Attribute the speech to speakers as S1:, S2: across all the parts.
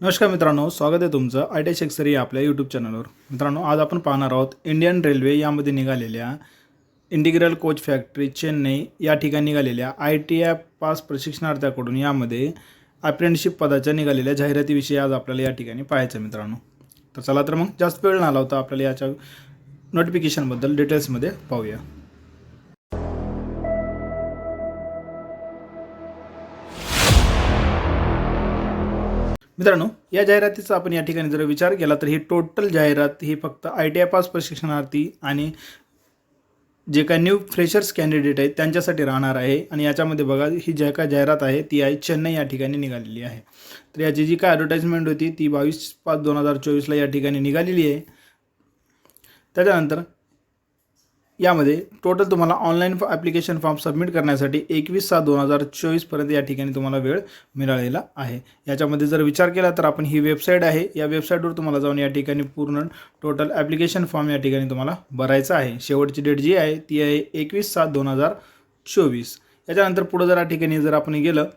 S1: नमस्कार मित्रांनो स्वागत आहे तुमचं आय टी शेक्सरी या आपल्या यूट्यूब चॅनलवर मित्रांनो आज आपण पाहणार आहोत इंडियन रेल्वे यामध्ये निघालेल्या इंटिग्रल कोच फॅक्टरी चेन्नई या ठिकाणी निघालेल्या आय टी आय पास प्रशिक्षणार्थ्याकडून यामध्ये अप्रेंटिसशिप पदाच्या निघालेल्या जाहिरातीविषयी आज आपल्याला या ठिकाणी पाहायचं आहे मित्रांनो. तर चला तर मग जास्त वेळ नाही होता आपल्याला याच्या नोटिफिकेशनबद्दल डिटेल्समध्ये पाहूया. मित्रांनो या जाहिरातीचा आपण या ठिकाणी जर विचार केला तर ही टोटल जाहिरात ही फक्त आय टी आय पास प्रशिक्षणार्थी आणि जे काय न्यू फ्रेशर्स कॅन्डिडेट आहेत त्यांच्यासाठी राहणार आहे. आणि याच्यामध्ये बघा ही जे काय जाहिरात आहे ती आहे चेन्नई या ठिकाणी निघालेली आहे. तर याची जी काय ॲडव्हर्टाईजमेंट होती ती बावीस पाच दोन हजार चोवीसला या ठिकाणी निघालेली आहे. त्याच्यानंतर यामध्ये टोटल तुम्हाला ऑनलाईन ॲप्लिकेशन फॉर्म सबमिट करण्यासाठी एकवीस सात दोन हजार चोवीसपर्यंत या ठिकाणी तुम्हाला वेळ मिळालेला आहे. याच्यामध्ये जर विचार केला तर आपण ही वेबसाईट आहे. या वेबसाईटवर तुम्हाला जाऊन या ठिकाणी पूर्ण टोटल ॲप्लिकेशन फॉर्म या ठिकाणी तुम्हाला भरायचा आहे. शेवटची डेट जी आहे ती आहे एकवीस सात दोन हजार चोवीस. याच्यानंतर पुढं जर या ठिकाणी जर आपण गेलं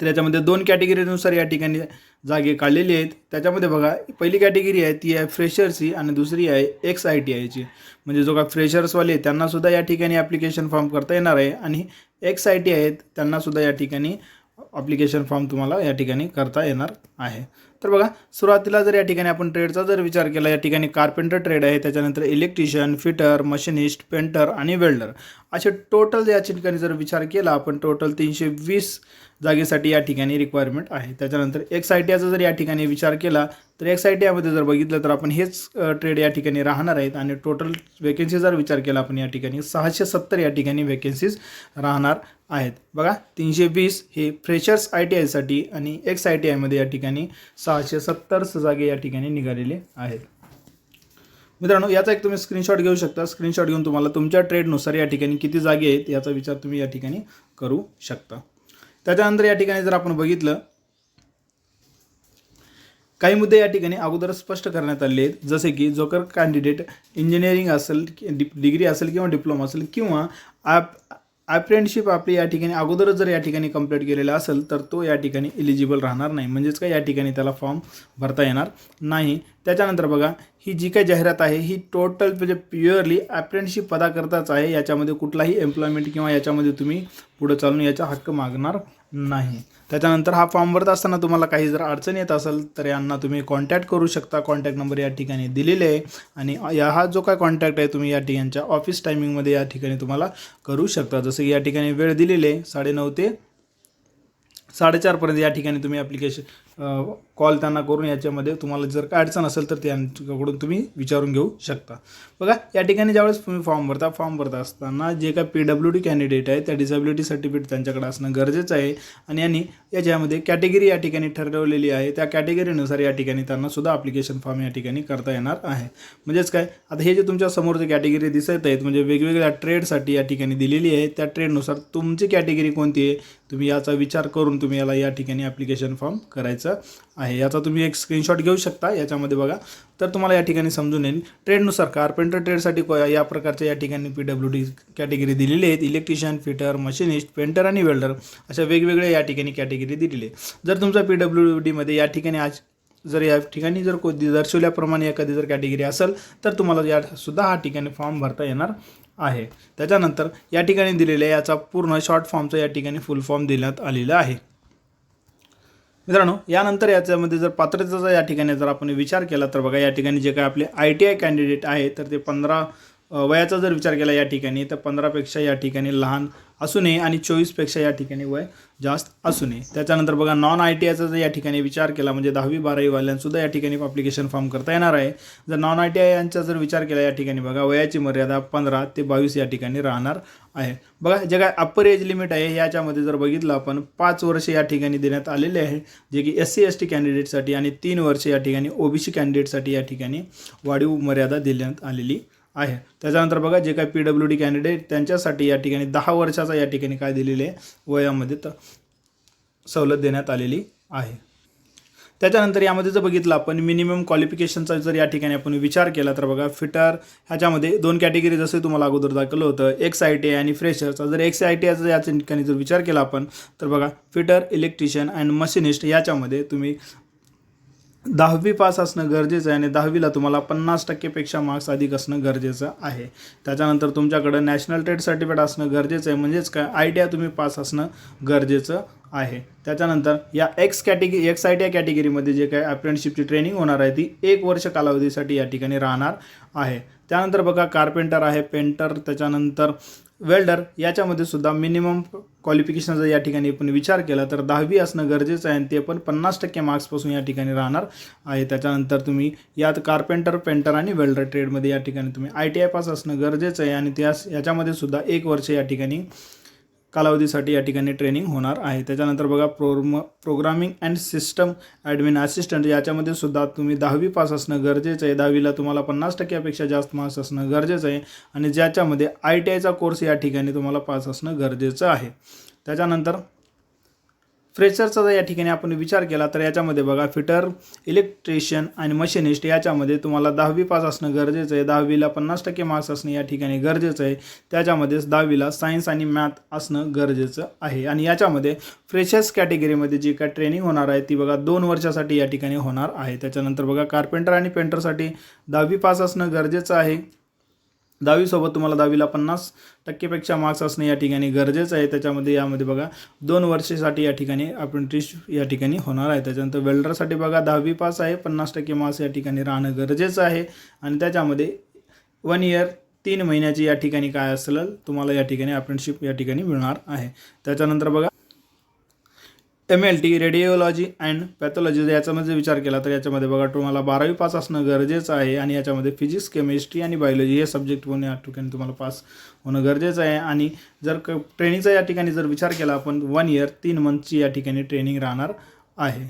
S1: तर याच्यामध्ये दोन कॅटेगरीनुसार या ठिकाणी जागे काढलेली आहेत. त्याच्यामध्ये बघा पहिली कॅटेगरी आहे ती आहे फ्रेशर्सची आणि दुसरी आहे एक्स आय टी आयची म्हणजे जो का फ्रेशर्सवाले आहेत, त्यांनासुद्धा या ठिकाणी ॲप्लिकेशन फॉर्म करता येणार आहे आणि एक्स आय टी आहेत त्यांनासुद्धा या ठिकाणी ॲप्लिकेशन फॉर्म तुम्हाला या ठिकाणी करता येणार आहे. तर बघा सुरुवातीला जर या ठिकाणी आपण ट्रेडचा जर विचार केला या ठिकाणी कार्पेंटर ट्रेड आहे त्याच्यानंतर इलेक्ट्रिशियन फिटर मशिनिस्ट पेंटर आणि वेल्डर असे टोटल या ठिकाणी जर विचार केला आपण टोटल तीनशे वीस जागेसाठी या ठिकाणी रिक्वायरमेंट आहे. त्याच्यानंतर एक्स आय टी जर या ठिकाणी विचार केला तर एक्स आय टी आयमध्ये जर बघितलं तर आपण हेच ट्रेड या ठिकाणी राहणार आहेत आणि टोटल वेकेन्सी जर विचार केला आपण या ठिकाणी सहाशे सत्तर या ठिकाणी वेकेन्सीज राहणार आहेत. बघा तीनशे वीस हे फ्रेशर्स आय टी आयसाठी आणि एक्स आय टी आयमध्ये या ठिकाणी सहाशे सत्तर जागे या ठिकाणी निघालेले आहेत. मित्रांनो याचा एक तुम्ही स्क्रीनशॉट घेऊ शकता. स्क्रीनशॉट घेऊन तुम्हाला तुमच्या ट्रेडनुसार या ठिकाणी किती जागे आहेत याचा विचार तुम्ही या ठिकाणी करू शकता. त्याच्यानंतर या ठिकाणी जर आपण बघितलं काही मुद्दे या ठिकाणी अगोदर स्पष्ट करण्यात आले आहेत. जसे की जोकर कॅन्डिडेट इंजिनिअरिंग असेल डिग्री असेल किंवा डिप्लोमा असेल किंवा ॲप अप्रेंटशिप आपली या ठिकाणी अगोदरच जर या ठिकाणी कंप्लीट केलेला असेल तर तो या ठिकाणी एलिजिबल राहणार नाही. म्हणजेच काय? या ठिकाणी त्याला फॉर्म भरता येणार नाही. त्याच्यानंतर बघा ही जी काही जाहिरात आहे ही टोटल म्हणजे प्युअरली अप्रेंटशिप पदाकरताच आहे. याच्यामध्ये कुठलाही एम्प्लॉयमेंट किंवा याच्यामध्ये तुम्ही पुढं चालून याचा हक्क मागणार नाही. त्याच्यानंतर हा फॉर्म भरत असताना तुम्हाला काही जर अडचण येत असेल तर यांना तुम्ही कॉन्टॅक्ट करू शकता. कॉन्टॅक्ट नंबर या ठिकाणी दिलेले आहे. आणि या हा जो काय कॉन्टॅक्ट आहे तुम्ही या ठिकाणच्या ऑफिस टायमिंगमध्ये या ठिकाणी तुम्हाला करू शकता. जसं की या ठिकाणी वेळ दिलेली आहे साडेनऊ ते साडेचारपर्यंत या ठिकाणी तुम्ही ॲप्लिकेशन कॉल त्यांना करून याच्यामध्ये तुम्हाला जर काय अडचण असेल तर त्यांच्याकडून तुम्ही विचारून घेऊ शकता. बघा या ठिकाणी ज्यावेळेस तुम्ही फॉर्म भरता फॉर्म भरता असताना जे काय पी डब्ल्यू डी कॅन्डिडेट आहे त्या डिसेबिलिटी सर्टिफिकेट त्यांच्याकडे असणं गरजेचं आहे. आणि यांनी याच्यामध्ये कॅटेगरी या ठिकाणी ठरवलेली आहे. त्या कॅटेगरीनुसार या ठिकाणी त्यांना सुद्धा ॲप्लिकेशन फॉर्म या ठिकाणी करता येणार आहे. म्हणजेच काय? आता हे जे तुमच्यासमोर जे कॅटेगरी दिसत आहेत म्हणजे वेगवेगळ्या ट्रेडसाठी या ठिकाणी दिलेली आहे. त्या ट्रेडनुसार तुमची कॅटेगरी कोणती आहे? तुम्ही याचा विचार करून तुम्ही याला या ठिकाणी ॲप्लिकेशन फॉर्म करायचं आहे. याचा तुम्ही एक स्क्रीनशॉट घेऊ शकता याच्यामध्ये बघा. तर तुम्हाला या ठिकाणी समजून येईल. ट्रेडनुसार कार्पेंटर ट्रेडसाठी को या प्रकारच्या या ठिकाणी पी डब्ल्यू डी कॅटेगरी दिलेली आहेत. इलेक्ट्रिशियन फिटर मशिनिस्ट पेंटर आणि वेल्डर अशा वेगवेगळ्या या ठिकाणी कॅटेगरी दिलेली आहे जर तुमचा पी डब्ल्यू डीमध्ये या ठिकाणी आज जर या ठिकाणी जर को दर्शवल्याप्रमाणे एखादी जर कॅटेगरी असेल तर तुम्हाला या सुद्धा हा ठिकाणी फॉर्म भरता येणार आहे. त्याच्यानंतर या ठिकाणी दिलेल्या याचा पूर्ण शॉर्ट फॉर्मचा या ठिकाणी फुल फॉर्म देण्यात आलेला आहे. मित्रांनो यानंतर याच्यामध्ये जर पात्रतेचा या ठिकाणी जर आपण विचार केला तर बघा या ठिकाणी जे काय आपले आय टी आय कॅन्डिडेट आहे तर ते पंधरा वयाचा जर विचार केला या ठिकाणी तर पंधरापेक्षा या ठिकाणी लहान असू नये आणि चोवीसपेक्षा या ठिकाणी वय जास्त असू नये. त्याच्यानंतर बघा नॉन आय टी आयचा जर या ठिकाणी विचार केला म्हणजे दहावी बारावीवाल्यांसुद्धा या ठिकाणी अप्लिकेशन फॉर्म करता येणार आहे. जर नॉन आय टी आय यांचा जर विचार केला या ठिकाणी बघा वयाची मर्यादा पंधरा ते बावीस या ठिकाणी राहणार आहे. बघा जे काय अप्पर एज लिमिट आहे याच्यामध्ये जर बघितलं आपण पाच वर्ष या ठिकाणी देण्यात आलेले आहे जे की एस सी एस टी कॅन्डिडेटसाठी आणि तीन वर्ष या ठिकाणी ओबीसी कॅन्डिडेटसाठी या ठिकाणी वाढीव मर्यादा देण्यात आलेली आहे. त्याच्यानंतर बघा जे काही पी डब्ल्यू डी कॅन्डिडेट त्यांच्यासाठी या ठिकाणी दहा वर्षाचा या ठिकाणी काय दिलेले आहे वयामध्ये तर सवलत देण्यात आलेली आहे. त्याच्यानंतर यामध्ये जर बघितलं आपण मिनिमम क्वालिफिकेशनचा जर या ठिकाणी आपण विचार केला तर बघा फिटर ह्याच्यामध्ये दोन कॅटेगरी जसं तुम्हाला अगोदर दाखवलं होतं एक्स आय टी आय आणि फ्रेशरचा जर एक्स आय टी आयचा या ठिकाणी जर विचार केला आपण तर बघा फिटर इलेक्ट्रिशियन अँड मशिनिस्ट याच्यामध्ये तुम्ही दहावी पास असणं गरजेचं आहे आणि दहावीला तुम्हाला पन्नास टक्केपेक्षा मार्क्स अधिक असणं गरजेचं आहे. त्याच्यानंतर तुमच्याकडं नॅशनल ट्रेड सर्टिफिकेट असणं गरजेचं आहे. म्हणजेच काय? आय टी आय तुम्ही पास असणं गरजेचं आहे. त्याच्यानंतर या ex category ex I T I कॅटेगरीमध्ये जे काय अप्रेंटिसशिपची ट्रेनिंग होणार आहे ती एक वर्ष कालावधीसाठी या ठिकाणी राहणार आहे. त्यानंतर बघा कार्पेंटर आहे पेंटर त्याच्यानंतर वेल्डर याच्यामध्ये सुद्धा मिनिमम क्वालिफिकेशनचा या ठिकाणी आपण विचार केला तर दहावी असणं गरजेचं आहे आणि ते पण पन्नास टक्के मार्क्सपासून या ठिकाणी राहणार आहे. त्याच्यानंतर तुम्ही यात कार्पेंटर पेंटर आणि वेल्डर ट्रेडमध्ये या ठिकाणी तुम्ही आय टी आय पास असणं गरजेचं आहे आणि त्यास याच्यामध्ये सुद्धा एक वर्ष या ठिकाणी कालावधीसाठी या ठिकाणी ट्रेनिंग होणार आहे. त्याच्यानंतर बघा prom programming and system admin assistant याच्यामध्ये सुद्धा तुम्ही दहावी पास असणं गरजेचं आहे. दहावीला तुम्हाला पन्नास टक्क्यापेक्षा जास्त मार्क्स असणं गरजेचं आहे. आणि ज्याच्यामध्ये आय टी आयचा कोर्स या ठिकाणी तुम्हाला पास असणं गरजेचं आहे. त्याच्यानंतर फ्रेशरचा जर या ठिकाणी आपण विचार केला तर याच्यामध्ये बघा फिटर इलेक्ट्रिशियन आणि मशिनिस्ट याच्यामध्ये तुम्हाला दहावी पास असणं गरजेचं आहे. दहावीला पन्नास टक्के मार्क्स असणं या ठिकाणी गरजेचं आहे. त्याच्यामध्येच दहावीला सायन्स आणि मॅथ असणं गरजेचं आहे. आणि याच्यामध्ये फ्रेशर्स कॅटेगरीमध्ये जी काय ट्रेनिंग होणार आहे ती बघा दोन वर्षासाठी या ठिकाणी होणार आहे. त्याच्यानंतर बघा कार्पेंटर आणि पेंटरसाठी दहावी पास असणं गरजेचं आहे. दहावीसोबत तुम्हाला दहावीला पन्नास टक्केपेक्षा मार्क्स असणं या ठिकाणी गरजेचं आहे. त्याच्यामध्ये यामध्ये बघा दोन वर्षासाठी या ठिकाणी अप्रेंटिस या ठिकाणी होणार आहे. त्याच्यानंतर वेल्डरसाठी बघा दहावी पास आहे. पन्नास टक्के मार्क्स या ठिकाणी राहणं गरजेचं आहे. आणि त्याच्यामध्ये वन इयर तीन महिन्याची या ठिकाणी काय असेल तुम्हाला या ठिकाणी अप्रेंटिसशिप या ठिकाणी मिळणार आहे. त्याच्यानंतर बघा M L T radiology and pathology याच्यामध्ये विचार केला तर याच्यामध्ये बघा तुम्हाला बारावी पास असणं गरजेचं आहे आणि याच्यामध्ये फिजिक्स केमिस्ट्री आणि बायोलॉजी हे सब्जेक्ट होऊन या ठिकाणी तुम्हाला पास होणं गरजेचं आहे. आणि जर क ट्रेनिंगचा या ठिकाणी जर विचार केला आपण वन इयर तीन मंथची या ठिकाणी ट्रेनिंग राहणार आहे.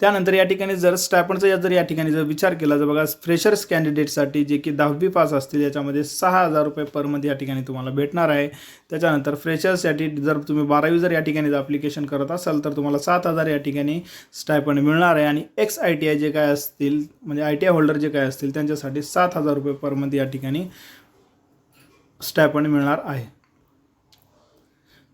S1: त्यानंतर या ठिकाणी जर स्टॅपनचा जर या ठिकाणी जर विचार केला तर बघा फ्रेशर्स कॅन्डिडेटसाठी जे की दहावी पास असतील याच्यामध्ये सहा हजार रुपये पर मंथ या ठिकाणी तुम्हाला भेटणार आहे. त्याच्यानंतर फ्रेशर्ससाठी जर तुम्ही बारावी जर या ठिकाणी जर अप्लिकेशन करत असाल तर तुम्हाला सात हजार या ठिकाणी स्टायपंड मिळणार आहे. आणि एक्स आय टी आय जे काय असतील म्हणजे आय टी आय होल्डर जे काय असतील त्यांच्यासाठी सात हजार रुपये पर मंथ या ठिकाणी स्टायपंड मिळणार आहे.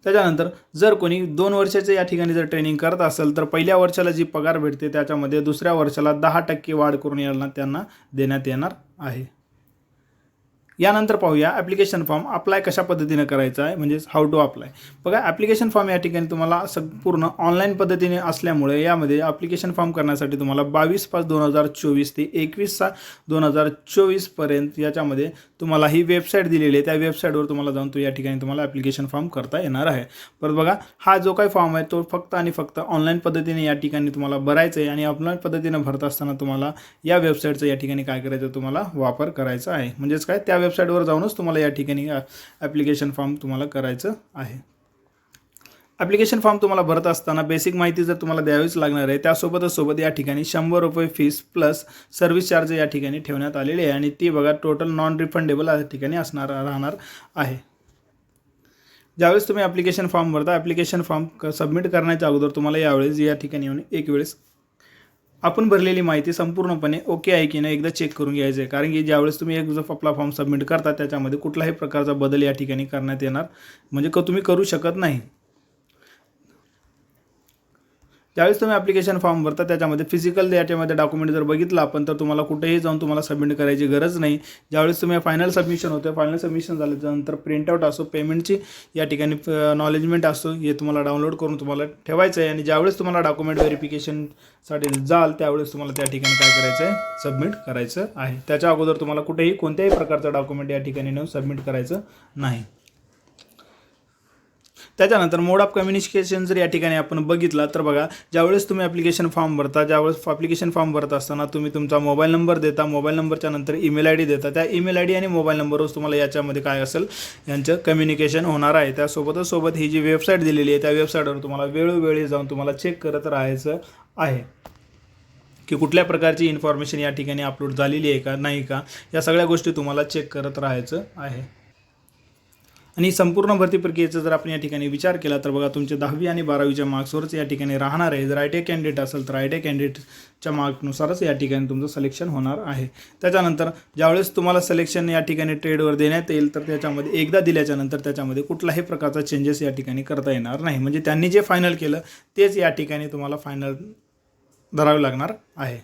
S1: त्याच्यानंतर जर कोणी दोन वर्षाचे या ठिकाणी जर ट्रेनिंग करत असेल तर पहिल्या वर्षाला जी पगार भेटते त्याच्यामध्ये दुसऱ्या वर्षाला दहा टक्के वाढ करून यांना त्यांना देण्यात येणार आहे. यानंतर पाहूया ॲप्लिकेशन फॉर्म अप्लाय कशा पद्धतीने करायचा आहे म्हणजेच हाऊ टू अप्लाय बघा ॲप्लिकेशन फॉर्म या ठिकाणी तुम्हाला संपूर्ण ऑनलाईन पद्धतीने असल्यामुळे यामध्ये ॲप्लिकेशन फॉर्म करण्यासाठी तुम्हाला बावीस पाच दोन हजार चोवीस ते एकवीस सहा दोन हजार चोवीसपर्यंत याच्यामध्ये तुम्हाला ही वेबसाईट दिलेली आहे. त्या वेबसाईटवर तुम्हाला जाऊन तो या ठिकाणी तुम्हाला ॲप्लिकेशन फॉर्म करता येणार आहे. परत बघा हा जो काही फॉर्म आहे तो फक्त आणि फक्त ऑनलाईन पद्धतीने या ठिकाणी तुम्हाला भरायचं आहे आणि ऑफलाईन पद्धतीने भरत असताना तुम्हाला या वेबसाईटचा या ठिकाणी काय करायचं तुम्हाला वापर करायचा आहे. म्हणजेच काय? त्या वेबसाईटवर जाऊनच तुम्हाला या ठिकाणी ॲप्लिकेशन फॉर्म तुम्हाला करायचं आहे. ॲप्लिकेशन फॉर्म तुम्हाला भरत असताना बेसिक माहिती जर तुम्हाला द्यावीच लागणार आहे त्यासोबतच सोबत या ठिकाणी शंभर रुपये फीस प्लस सर्व्हिस चार्ज या ठिकाणी ठेवण्यात आलेले आहे आणि ती बघा टोटल नॉन रिफंडेबल या ठिकाणी असणार राहणार आहे. ज्यावेळेस तुम्ही ॲप्लिकेशन फॉर्म भरता ॲप्लिकेशन फॉर्म सबमिट करण्याच्या अगोदर तुम्हाला यावेळेस या ठिकाणी येऊन एक वेळेस आपण भरलेली माहिती संपूर्णपणे ओके आहे की नाही एकदा चेक करून घ्यायचं आहे. कारण की ज्यावेळेस तुम्ही एक जो आपला फॉर्म सबमिट करता त्याच्यामध्ये कुठलाही प्रकारचा बदल या ठिकाणी करण्यात येणार. म्हणजे क तुम्ही करू शकत नाही. ज्यावेळेस तुम्ही ॲप्लिकेशन फॉर्म भरता त्याच्यामध्ये फिजिकल याच्यामध्ये डॉक्युमेंट जर बघितलं आपण तर तुम्हाला कुठेही जाऊन तुम्हाला सबमिट करायची गरज नाही. ज्यावेळेस तुम्ही फायनल सबमिशन होतं फायनल सबमिशन झाल्यानंतर प्रिंटआउट असो पेमेंटची या ठिकाणी नॉलेजमेंट असो हे तुम्हाला डाउनलोड करून तुम्हाला ठेवायचं आहे. आणि ज्यावेळेस तुम्हाला डॉक्युमेंट व्हेरिफिकेशनसाठी जाल त्यावेळेस तुम्हाला त्या ठिकाणी काय करायचं आहे सबमिट करायचं आहे. त्याच्या अगोदर तुम्हाला कुठेही कोणत्याही प्रकारचं डॉक्युमेंट या ठिकाणी नेऊन सबमिट करायचं नाही. त्याच्यानंतर मोड ऑफ कम्युनिकेशन जर या ठिकाणी आपण बघितला तर बघा ज्यावेळेस तुम्ही ॲप्लिकेशन फॉर्म भरता ज्यावेळेस ॲप्लिकेशन फॉर्म भरत असताना तुम्ही तुमचा मोबाईल नंबर देता मोबाईल नंबरच्या नंतर ईमेल आय डी देता. त्या ईमेल आय डी आणि मोबाईल नंबरवर तुम्हाला याच्यामध्ये काय असेल यांचं कम्युनिकेशन होणार आहे. त्यासोबतच सोबत ही जी वेबसाईट दिलेली आहे त्या वेबसाईटवर तुम्हाला वेळोवेळी जाऊन तुम्हाला चेक करत राहायचं आहे. की कुठल्या प्रकारची इन्फॉर्मेशन या ठिकाणी अपलोड झालेली आहे का नाही का या सगळ्या गोष्टी तुम्हाला चेक करत राहायचं आहे. आणि संपूर्ण भरती प्रक्रियेचा जर आपण या ठिकाणी विचार केला तर बघा तुमचे दहावी आणि बारावीच्या मार्क्सवरच या ठिकाणी राहणार आहे. जर आय टी कॅन्डिडेट असेल तर आय टी कॅन्डिडेटच्या मार्कनुसारच या ठिकाणी तुमचं सिलेक्शन होणार आहे. त्याच्यानंतर ज्यावेळेस तुम्हाला सिलेक्शन या ठिकाणी ट्रेडवर देण्यात येईल तर त्याच्यामध्ये एकदा दिल्याच्यानंतर त्याच्यामध्ये कुठलाही प्रकारचा चेंजेस या ठिकाणी करता येणार नाही. म्हणजे त्यांनी जे फायनल केलं तेच या ठिकाणी तुम्हाला फायनल धरावे लागणार आहे.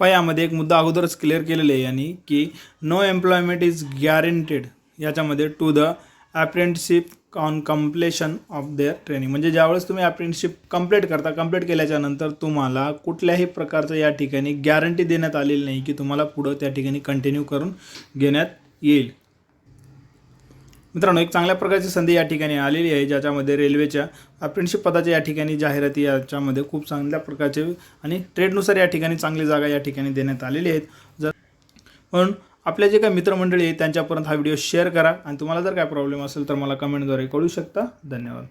S1: पण यामध्ये एक मुद्दा अगोदरच क्लिअर केलेला आहे यांनी की नो एम्प्लॉयमेंट इज गॅरंटेड याच्यामध्ये to the apprenticeship on completion of their training म्हणजे ज्यावेळेस तुम्ही अप्रेंटिशिप कंप्लीट करता कंप्लीट केल्याच्यानंतर तुम्हाला कुठल्याही प्रकारचं या ठिकाणी गॅरंटी देण्यात आलेली नाही की तुम्हाला पुढं त्या ठिकाणी कंटिन्यू करून घेण्यात येईल. मित्रांनो एक चांगल्या प्रकारची संधी या ठिकाणी आलेली आहे ज्याच्यामध्ये रेल्वेच्या अप्रेंटिशिप पदाच्या या ठिकाणी जाहिराती याच्यामध्ये खूप चांगल्या प्रकारचे आणि ट्रेडनुसार या ठिकाणी चांगली जागा या ठिकाणी देण्यात आलेली आहेत. जर म्हणून आपले जे काही मित्रमंडळी आहेत त्यांच्यापर्यंत हा व्हिडिओ शेअर करा. आणि तुम्हाला जर काय प्रॉब्लेम असेल तर मला कमेंटद्वारे कळू शकता. धन्यवाद.